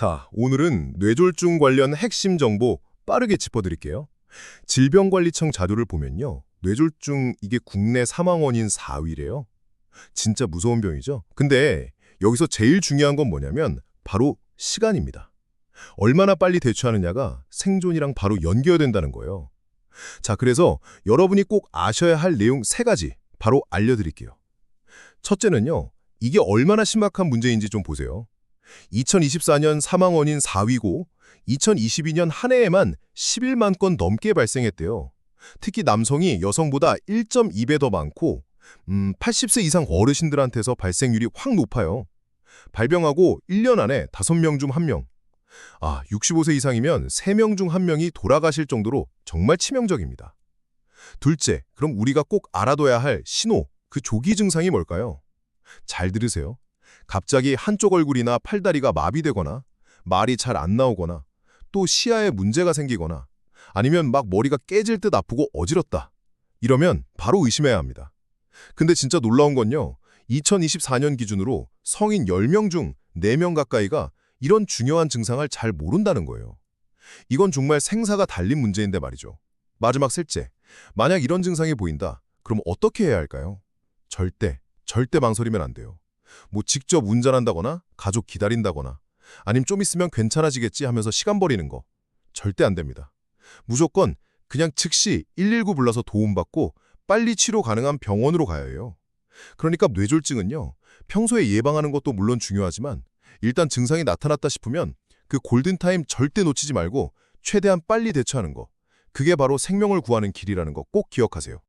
자, 오늘은 뇌졸중 관련 핵심 정보 빠르게 짚어드릴게요. 질병관리청 자료를 보면요. 뇌졸중 이게 국내 사망 원인 4위래요. 진짜 무서운 병이죠. 근데 여기서 제일 중요한 건 뭐냐면 바로 시간입니다. 얼마나 빨리 대처하느냐가 생존이랑 바로 연결된다는 거예요. 자, 그래서 여러분이 꼭 아셔야 할 내용 세 가지 바로 알려드릴게요. 첫째는요. 이게 얼마나 심각한 문제인지 좀 보세요. 2024년 사망 원인 4위고 2022년 한 해에만 11만 건 넘게 발생했대요. 특히 남성이 여성보다 1.2배 더 많고 음, 80세 이상 어르신들한테서 발생률이 확 높아요. 발병하고 1년 안에 5명 중 1명. 아, 65세 이상이면 3명 중 1명이 돌아가실 정도로 정말 치명적입니다. 둘째, 그럼 우리가 꼭 알아둬야 할 신호, 그 조기 증상이 뭘까요? 잘 들으세요. 갑자기 한쪽 얼굴이나 팔다리가 마비되거나 말이 잘 안 나오거나 또 시야에 문제가 생기거나 아니면 막 머리가 깨질 듯 아프고 어지럽다. 이러면 바로 의심해야 합니다. 근데 진짜 놀라운 건요. 2024년 기준으로 성인 10명 중 4명 가까이가 이런 중요한 증상을 잘 모른다는 거예요. 이건 정말 생사가 달린 문제인데 말이죠. 마지막 셋째, 만약 이런 증상이 보인다. 그럼 어떻게 해야 할까요? 절대, 절대 망설이면 안 돼요. 뭐 직접 운전한다거나 가족 기다린다거나 아님 좀 있으면 괜찮아지겠지 하면서 시간 버리는 거 절대 안 됩니다. 무조건 그냥 즉시 119 불러서 도움받고 빨리 치료 가능한 병원으로 가야 해요. 그러니까 뇌졸중은요. 평소에 예방하는 것도 물론 중요하지만 일단 증상이 나타났다 싶으면 그 골든타임 절대 놓치지 말고 최대한 빨리 대처하는 거. 그게 바로 생명을 구하는 길이라는 거 꼭 기억하세요.